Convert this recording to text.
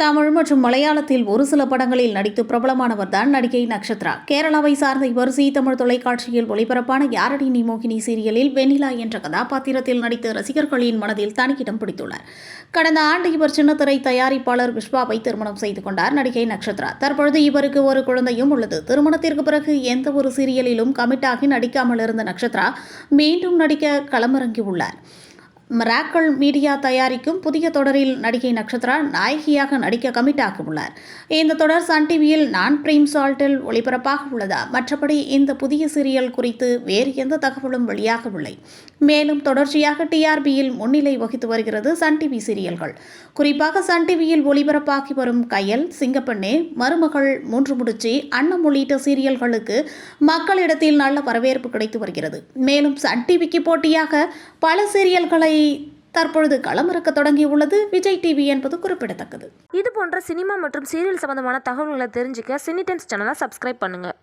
தமிழ் மற்றும் மலையாளத்தில் ஒரு சில படங்களில் நடித்து பிரபலமானவர் தான் நடிகை நக்ஷத்ரா. கேரளாவை சார்ந்த இவர் சீ தமிழ் தொலைக்காட்சியில் ஒளிபரப்பான யாரடி நீ மோகினி சீரியலில் வெண்ணிலா என்ற கதாபாத்திரத்தில் நடித்து ரசிகர்களின் மனதில் தனியிடம் பிடித்துள்ளார் கடந்த ஆண்டு இவர் சின்னத்திரை தயாரிப்பாளர் விஸ்வாவை திருமணம் செய்து கொண்டார் நடிகை நக்ஷத்ரா. தற்பொழுது இவருக்கு ஒரு குழந்தையும் உள்ளது. திருமணத்திற்கு பிறகு எந்த ஒரு சீரியலிலும் கமிட்டாகி நடிக்காமல் இருந்த நக்ஷத்ரா மீண்டும் நடிக்க களமிறங்கியுள்ளார். மிராக்கள் மீடியா தயாரிக்கும் புதிய தொடரில் நடிகை நட்சத்திரா நாயகியாக நடிக்க கமிட் ஆகியுள்ளார். இந்த தொடர் சன் டிவியில் நான் பிரேம் சால்ட்டில் ஒளிபரப்பாக உள்ளதா? மற்றபடி இந்த புதிய சீரியல் குறித்து வேறு எந்த தகவலும் வெளியாகவில்லை. மேலும் தொடர்ச்சியாக டிஆர்பியில் முன்னிலை வகித்து வருகிறது சன் டிவி சீரியல்கள். குறிப்பாக சன் டிவியில் ஒளிபரப்பாகி வரும் கையல் சிங்கப்பெண்ணே மருமகள் மூன்று முடிச்சி அன்னம் உள்ளிட்ட சீரியல்களுக்கு மக்களிடத்தில் நல்ல வரவேற்பு கிடைத்து வருகிறது. மேலும் சன் டிவிக்கு போட்டியாக பல சீரியல்களை தற்பொழுது களமிறக்க தொடங்கியுள்ளது விஜய் டிவி என்பது குறிப்பிடத்தக்கது. இது போன்ற சினிமா மற்றும் சீரியல் சம்பந்தமான தகவல்களை தெரிஞ்சுக்க சினி டைம்ஸ் சேனலை சப்ஸ்கிரைப் பண்ணுங்கள்